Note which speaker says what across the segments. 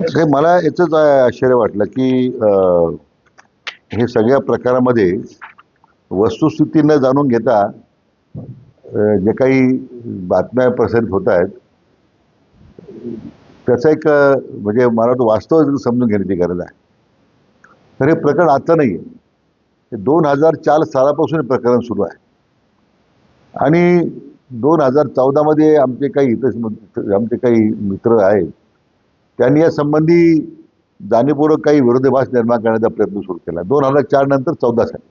Speaker 1: मला याचंच आश्चर्य वाटलं की हे सगळ्या प्रकारामध्ये वस्तुस्थिती न जाणून घेता जे काही बातम्या प्रसारित होत आहेत त्याचा एक म्हणजे मला वास्तव समजून घेण्याची गरज आहे. तर हे प्रकरण आता नाही आहे. दोन हजार चार सालापासून हे प्रकरण सुरू आहे. आणि दोन हजार चौदामध्ये आमचे काही इतर आमचे काही मित्र आहेत त्यांनी या संबंधी जाणीवपूर्वक काही विरोधाभास निर्माण करण्याचा प्रयत्न सुरू केला. दोन हजार चार नंतर चौदा साली.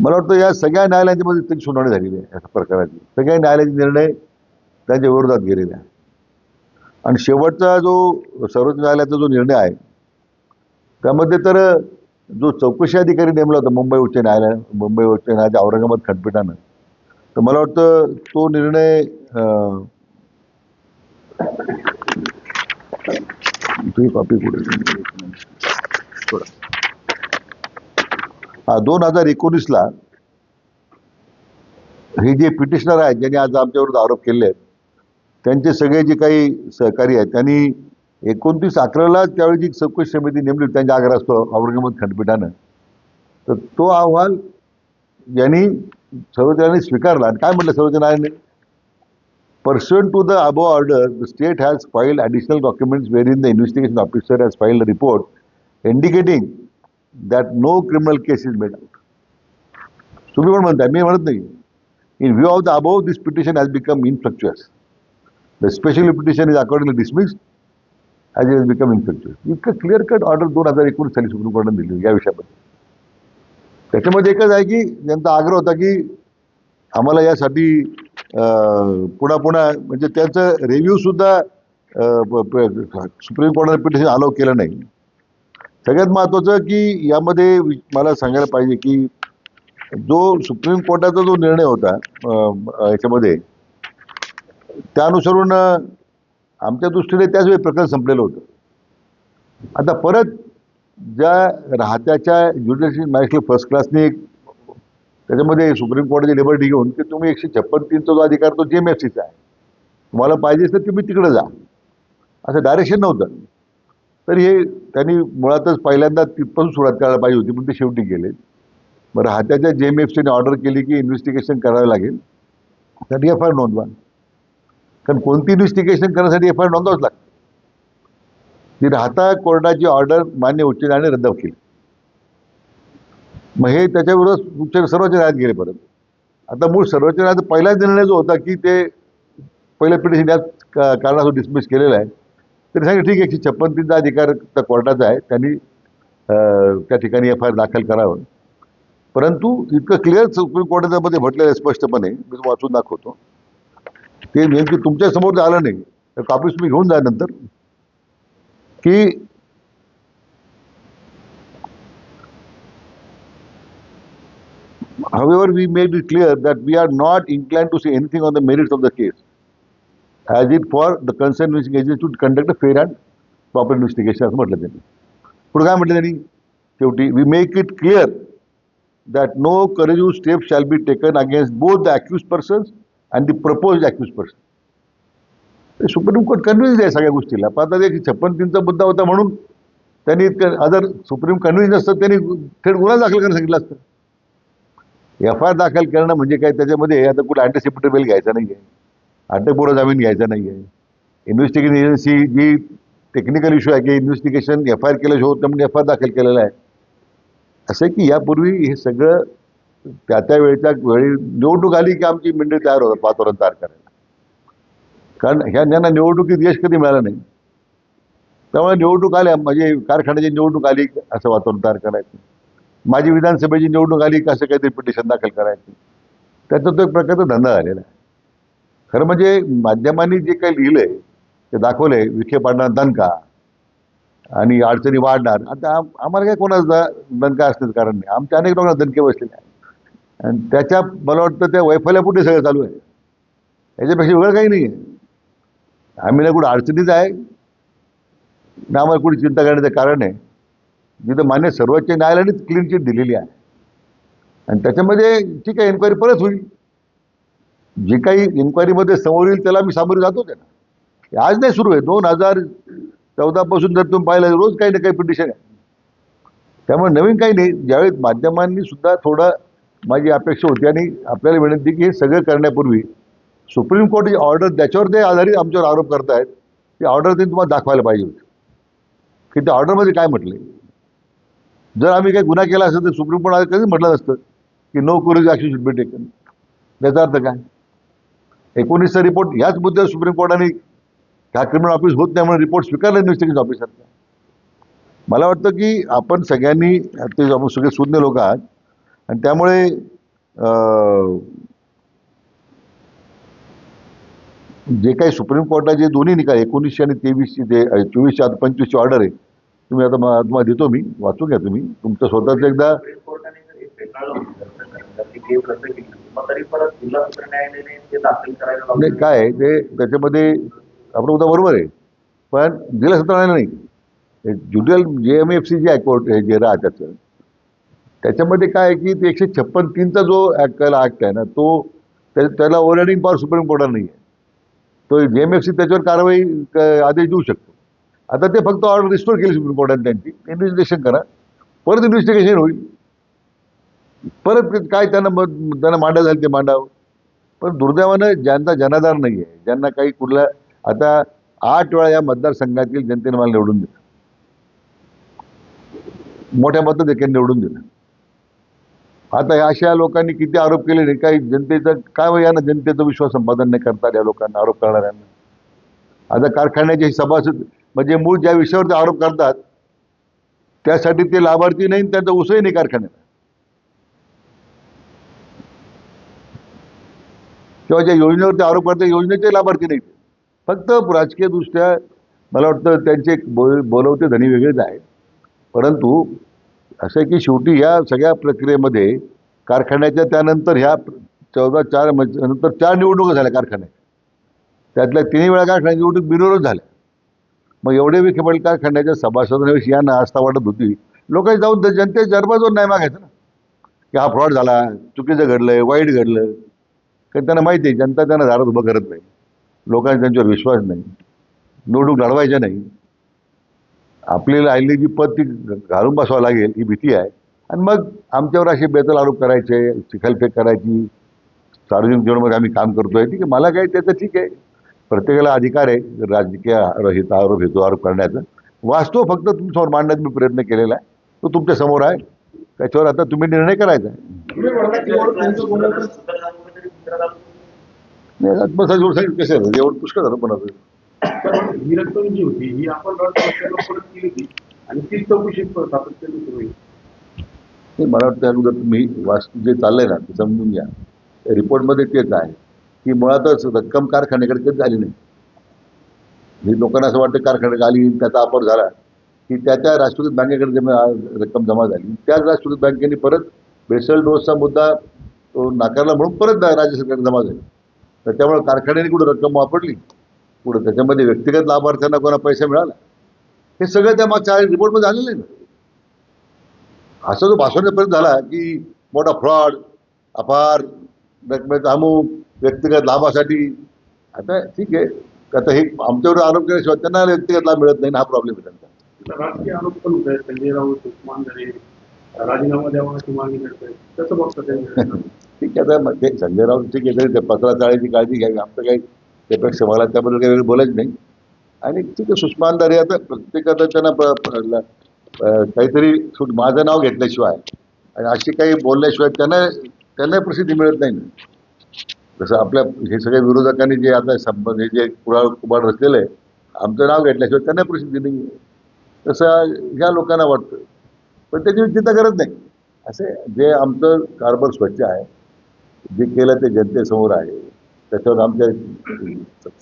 Speaker 1: मला वाटतं या सगळ्या न्यायालयांच्यामध्ये त्याची सुनावणी झालेली आहे या प्रकाराची सगळ्या न्यायालयाचे निर्णय त्यांच्या विरोधात गेलेले आहे आणि शेवटचा जो सर्वोच्च न्यायालयाचा जो निर्णय आहे त्यामध्ये तर जो चौकशी अधिकारी नेमला होता मुंबई उच्च न्यायालय मुंबई उच्च न्यायालयाच्या औरंगाबाद खंडपीठानं तर मला वाटतं तो निर्णय तुझी कॉपी कुठे हा दोन हजार एकोणीसला हे जे पिटिशनर आहेत ज्यांनी आज आमच्याविरुद्ध आरोप केले आहेत त्यांचे सगळे जे काही सहकारी आहेत त्यांनी एकोणतीस अकराला त्यावेळी जी चौकशी समिती नेमली त्यांच्या आग्रह असतो औरंगाबाद खंडपीठानं तर तो अहवाल यांनी सर्वजणांनी स्वीकारला. आणि काय म्हटलं सर्वजणांनी? Pursuant to the above order, the state has filed additional documents wherein the investigation officer has filed a report indicating that no criminal case is made out. तुम्ही पण म्हणताय मी म्हणत नाही in view of the above this petition has become infructuous the special petition is accordingly dismiss as is become infructuous इतकं clear cut order दोन हजार एकोणीस साली सुप्रीम कोर्टाने दिली या विषयाबद्दल त्याच्यामध्ये एकच आहे की त्यांचा आग्रह होता की आम्हाला यासाठी पुन्हा पुन्हा म्हणजे त्याचं रिव्ह्यू सुद्धा सुप्रीम कोर्टाने पिटिशन अलाव केलं नाही. सगळ्यात महत्त्वाचं की यामध्ये मला सांगायला पाहिजे की जो सुप्रीम कोर्टाचा जो निर्णय होता याच्यामध्ये त्यानुसरून आमच्या दृष्टीने त्याच वेळी प्रकरण संपलेलं होतं. आता परत ज्या राहत्याच्या ज्युडिशल मॅजिस्ट्रेट फर्स्ट क्लासने एक त्याच्यामध्ये सुप्रीम कोर्टाची लिबर्टी घेऊन की तुम्ही एकशे छप्पन तीनचा जो अधिकार तो जे एम एफ सीचा आहे. तुम्हाला पाहिजे तर तुम्ही तिकडे जा. असं डायरेक्शन नव्हतं. तर हे त्यांनी मुळातच पहिल्यांदा तिथपासून सुरुवात करायला पाहिजे होती पण ते शेवटी गेले. बरं हात्याच्या जे एम एफ सीने ऑर्डर केली की इन्व्हेस्टिगेशन करावं लागेल. त्यासाठी एफ आय आर नोंदवा कारण कोणती इन्व्हेस्टिगेशन करण्यासाठी एफ आय आर नोंदवावंच लागतं. ती राहता कोर्टाची ऑर्डर मान्य उच्च न्यायालयाने रद्द केली. मग हे त्याच्याविरोधात उच्च सर्वोच्च न्यायालयात गेले परत. आता मूळ सर्वोच्च न्यायालयाचा पहिलाच निर्णय जो होता की ते पहिल्या पिढी याच का- कारणास्तव डिसमिस केलेला आहे. तरी सांगितलं ठीक आहे एकशे छप्पन तीनचा अधिकार त्या कोर्टाचा आहे. त्यांनी त्या ठिकाणी एफ आय आर दाखल करावं. परंतु इतकं क्लिअर सुप्रीम कोर्टाच्यामध्ये म्हटलेलं आहे स्पष्टपणे मी तुम्हाला वाचून दाखवतो. ते नेमकी तुमच्यासमोर आलं नाही. तर कॉपीज मी घेऊन जा नंतर. की However, we made it clear that we are not inclined to say anything on the merits of the case, as it for the concerned investigating agency to conduct a fair and proper investigation असं म्हटलं त्यांनी पुढे काय म्हटलं त्यांनी शेवटी we make it clear that no coercive step shall be taken against both the accuse persons and the propose accuse person Supreme Court convince आहे सगळ्या गोष्टीला पण आता एक छप्पन तीनचा मुद्दा होता म्हणून त्यांनी अदर सुप्रीम कन्व्हिन्स असतं त्यांनी थेट गुन्हा दाखल करायला सांगितलं असतं. एफ आय आर दाखल करणं म्हणजे काय? त्याच्यामध्ये आता कुठे अँटिसिपेटरी बेल घ्यायचा नाही आहे अटकपूर्व जामीन घ्यायचा नाही आहे इन्व्हेस्टिगेशन एजन्सी जी टेक्निकल इश्यू आहे की इन्व्हेस्टिगेशन एफ आय आर केल्याशिवाय होत नाही एफ आय आर दाखल केलेला आहे. असं आहे की यापूर्वी हे सगळं त्या त्या वेळच्या वेळी निवडणूक आली की आमची मंडळी तयार होतात वातावरण तयार करायला. कारण ह्या ज्यांना निवडणुकीत यश कधी मिळालं नाही. त्यामुळे निवडणूक आल्या म्हणजे कारखान्याची निवडणूक आली असं वातावरण तयार करायचं. माझी विधानसभेची निवडणूक आली की असं काहीतरी पिटिशन दाखल करायचं. त्याचा तो एक प्रकारचा धंदा झालेला आहे. खरं म्हणजे माध्यमांनी जे काही लिहिलंय ते दाखवलंय विखे पाडणार दणका. आणि अडचणी वाढणार. आता आम्हाला काय कोणाचा दणका असण्याचं कारण नाही. आमच्या अनेक लोकांना दणके बसलेले आहेत. आणि त्याच्या मला वाटतं त्या वैफल्यापुढे सगळं चालू आहे. याच्यापेक्षा वेगळं काही नाही आहे. आम्ही ना कुठं अडचणीच आहे. ना आम्हाला कुठे चिंता करण्याचं कारण आहे. जिथं मान्य सर्वोच्च न्यायालयानेच क्लीन चिट दिलेली आहे. आणि त्याच्यामध्ये ठीक आहे इन्क्वायरी परत होईल. जे काही इन्क्वायरीमध्ये समोर येईल त्याला मी सामोरे जातो त्यांना आज नाही सुरू आहे. दोन हजार चौदापासून जर तुम्ही पाहिलं रोज काही ना काही पिटिशन आहे. त्यामुळे नवीन काही नाही. ज्यावेळेस माध्यमांनी सुद्धा थोडं माझी अपेक्षा होती आणि आपल्याला विनंती की हे सगळं करण्यापूर्वी सुप्रीम कोर्टाची ऑर्डर त्याच्यावर ते आधारित आमच्यावर आरोप करतायत ती ऑर्डर त्यांनी तुम्हाला दाखवायला पाहिजे होती. की त्या ऑर्डरमध्ये काय म्हटले जर आम्ही काही गुन्हा केला असेल तर सुप्रीम कोर्ट कधीच म्हटलं नसतं की no courage action should be taken याचा अर्थ काय? एकोणीसचा रिपोर्ट ह्याच मुद्द्यावर सुप्रीम कोर्टाने ह्या क्रिमिनल ऑफिस होत नाही म्हणून रिपोर्ट स्वीकारला इन्व्हेस्टिगेशन ऑफिसरचा मला वाटतं की आपण सगळ्यांनी ते आपण सगळे सुज्ञ लोक आहात आणि त्यामुळे जे काही सुप्रीम कोर्टाचे दोन्ही निकाल एकोणीसशे आणि तेवीसची ते अं, चोवीसशे पंचवीसची ऑर्डर आहे तुम्ही आता तुम्हाला देतो मी वाचून घ्या तुम्ही. तुमचं स्वतःच एकदा नाही काय आहे, ते त्याच्यामध्ये आपलं उद्या बरोबर आहे. पण जिल्हा सत्रालयाला नाही. Judicial J M F C जे हायकोर्ट हे जे राह त्याचं त्याच्यामध्ये काय आहे की ते एकशे छप्पन तीनचा जो ॲक्ट ॲक्ट आहे ना तो त्या- त्याला ओव्हररायडिंग पॉवर सुप्रीम कोर्टाला नाही आहे तो जे एम एफ सी त्याच्यावर कारवाई आदेश देऊ शकतो. आता ते फक्त ऑर्डर रिस्टोर केली सुप्रीम कोर्टाने त्यांची. इन्व्हेस्टिगेशन करा. परत इन्व्हेस्टिगेशन होईल. परत काय त्यांना मग त्यांना मांडा झाली ते मांडावं. पण दुर्दैवानं ज्यांचा जनाधार नाही आहे ज्यांना काही कुठल्या आता आठ वेळा या मतदारसंघातील जनतेने मला निवडून दिलं. मोठ्या मतात देखील निवडून दिलं. आता या अशा लोकांनी किती आरोप केले नाही काही जनतेचं काय वय ना जनतेचा विश्वास संपादन नाही करतात या लोकांना आरोप करणाऱ्यांना? आता कारखान्याचे सभासद म्हणजे मूळ ज्या विषयावर ते आरोप करतात त्यासाठी ते लाभार्थी नाही त्यांचा उसही नाही कारखान्यात. किंवा ज्या योजनेवरती आरोप करतात योजनेचे लाभार्थी नाही फक्त राजकीय दृष्ट्या मला वाटतं त्यांचे बोल बोलवते धनी वेगळेच आहेत परंतु असं आहे की शेवटी ह्या सगळ्या प्रक्रियेमध्ये कारखान्याच्या त्यानंतर ह्या चौदा चार म्हणजे नंतर चार निवडणुका झाल्या कारखान्यात. त्यातल्या तिन्ही वेळा कारखान्याची निवडणूक बिनविरोध झाल्या. मग एवढे विखे पाटील खंडाच्या सभासदांविषयी यांना आस्था वाटत होती. लोकांनी जाऊन जनते जनतेच्या दरबाजून नाही मागायचं ना. की हा फ्रॉड झाला चुकीचं घडलंय वाईट घडलं कारण त्यांना माहिती आहे जनता त्यांना दारात उभं करत नाही. लोकांचा त्यांच्यावर विश्वास नाही. निवडणूक लढवायच्या नाही. आपल्याला आलेली जी पद ती घालून बसावं लागेल ही भीती आहे. आणि मग आमच्यावर असे बेतल आरोप करायचे चिखलफेक करायची. सार्वजनिक जीवनामध्ये आम्ही काम करतोय. ठीक आहे मला काय त्याचं ठीक आहे. प्रत्येकाला अधिकार आहे राजकीय हित आरोप हेतू आरोप करण्याचा. वास्तव फक्त तुमच्यासमोर मांडण्याचा मी प्रयत्न केलेला आहे. तो तुमच्यासमोर आहे. त्याच्यावर आता तुम्ही निर्णय करायचा आहे. कसं एवढं पुष्कळ झालं पण
Speaker 2: ही रक्कम जी होती ही आपण परत केली होती. आणि तीच चौकशी
Speaker 1: ते मला वाटतं अगोदर तुम्ही वास्तू जे चाललंय ना ते समजून घ्या. रिपोर्टमध्ये तेच आहे. की मुळातच रक्कम कारखान्याकडे कधी झाली नाही. हे लोकांना असं वाटतं कारखान्याकडे आली त्याचा वापर झाला की त्या त्या राष्ट्रपती बँकेकडे जमा रक्कम जमा झाली त्याच राष्ट्रपती बँकेने परत बेसल डोसचा मुद्दा तो नाकारला म्हणून परत राज्य सरकारने जमा झाली. तर त्यामुळे कारखान्याने कुठं रक्कम वापरली पुढं त्याच्यामध्ये व्यक्तिगत लाभार्थ्यांना कोणा पैसा मिळाला हे सगळं त्या मागच्या रिपोर्टमध्ये झालेलं आहे ना. असा जो भाषणापर्यंत झाला की मोठा फ्रॉड अपार रकमेचा अमुक व्यक्तिगत लाभासाठी. आता ठीक आहे. आता हे आमच्यावर आरोप केल्याशिवाय त्यांना व्यक्तिगत लाभ मिळत नाही ना हा प्रॉब्लेम आहे त्यांचा.
Speaker 2: राजकीय आरोप पण होत आहेत. संजय राऊत उस्मान झाले राजीनामा द्यावा अशी मागणी करतायत कसं बघतं त्यांच्याकडे
Speaker 1: ठीक आहे आता ते संजय राऊत ठीक आहे तरी चाळीची काळजी घ्यावी आमचं काही त्यापेक्षा मला त्याबद्दल काही वेगळं बोलायचं नाही. आणि ठीक आहे सुषमानदारी आता प्रत्येकाचा त्यांना काहीतरी माझं नाव घेतल्याशिवाय आणि अशी काही बोलल्याशिवाय त्यांना त्यांना प्रसिद्धी मिळत नाही. जसं आपल्या हे सगळे विरोधकांनी जे आता संबंध हे जे कुडाळ कुबाड रचलेलं आहे आमचं नाव घेतल्याशिवाय त्यांना प्रसिद्धी नाही आहे. तसं ह्या लोकांना वाटतं पण त्याची चिंता करत नाही. असे जे आमचं कारभार स्वच्छ आहे जे केलं ते जनतेसमोर आहे. त्याच्यावर आमच्या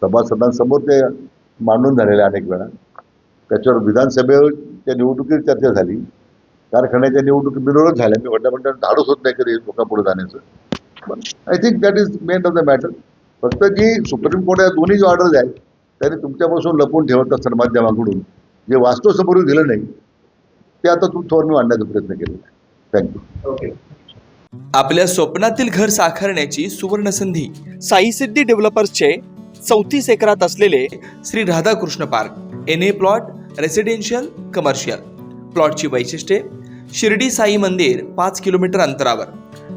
Speaker 1: सभासदांसमोर ते मांडून झालेले अनेक वेळा. त्याच्यावर विधानसभेच्या निवडणुकीत चर्चा झाली. कारखान्याच्या निवडणुकी बिरोधच झाल्या मी म्हटलं म्हणतात धाडूच होत नाही कधी लोकांपुढे जाण्याचं. I think that is main of the matter फक्त जी सुप्रीम कोर्टात दोन्ही जे ऑर्डर्स आहेत त्यांनी तुमच्यापासून लपून ठेवत असतात माध्यमाकडून जे वास्तव समोर दिलं नाही ते आता तुमच्यावर मी आणण्याचा प्रयत्न केलेला आहे. थँक्यू
Speaker 3: ओके
Speaker 4: आपल्या स्वप्नातील घर साकारण्याची सुवर्ण संधी साई सिद्धी डेव्हलपर्सचे चौतीस एकरात असलेले Shri Radhakrishna park N A plot residential commercial प्लॉटची वैशिष्ट्ये शिर्डी साई मंदिर पाच किलोमीटर अंतरावर.